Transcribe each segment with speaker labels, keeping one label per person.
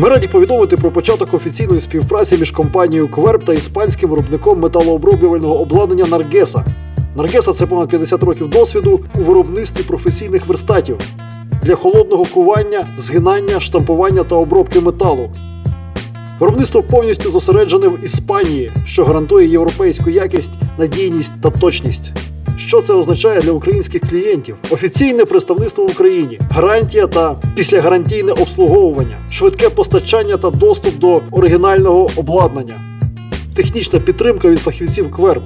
Speaker 1: Ми раді повідомити про початок офіційної співпраці між компанією Кверб та іспанським виробником металооброблювального обладнання Наргеса. Наргеса це понад 50 років досвіду у виробництві професійних верстатів для холодного кування, згинання, штампування та обробки металу. Виробництво повністю зосереджене в Іспанії, що гарантує європейську якість, надійність та точність. Що це означає для українських клієнтів? Офіційне представництво в Україні, гарантія та післягарантійне обслуговування, швидке постачання та доступ до оригінального обладнання, технічна підтримка від фахівців Кверб.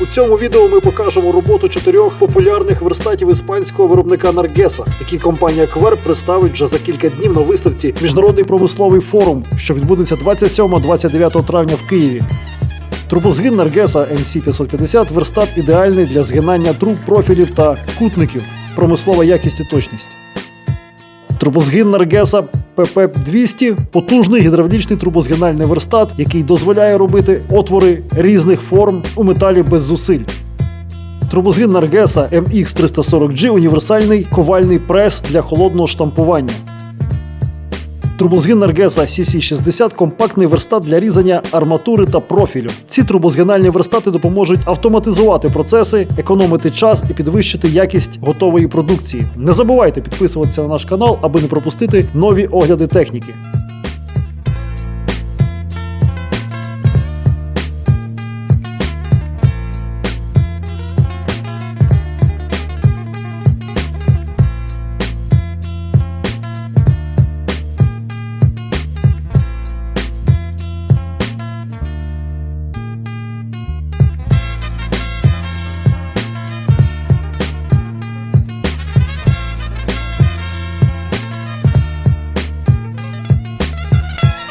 Speaker 1: У цьому відео ми покажемо роботу чотирьох популярних верстатів іспанського виробника Наргеса, які компанія Кверб представить вже за кілька днів на виставці Міжнародний промисловий форум, що відбудеться 27-29 травня в Києві. Трубозгин Наргеса MC550 верстат ідеальний для згинання труб, профілів та кутників. Промислова якість і точність. Трубозгин Наргеса pp 200 потужний гідравлічний трубозгинальний верстат, який дозволяє робити отвори різних форм у металі без зусиль. Трубозгін Наргеса MX340G універсальний ковальний прес для холодного штампування. Трубозгин Наргеса CC60 компактний верстат для різання арматури та профілю. Ці трубозгинальні верстати допоможуть автоматизувати процеси, економити час і підвищити якість готової продукції. Не забувайте підписуватися на наш канал, аби не пропустити нові огляди техніки.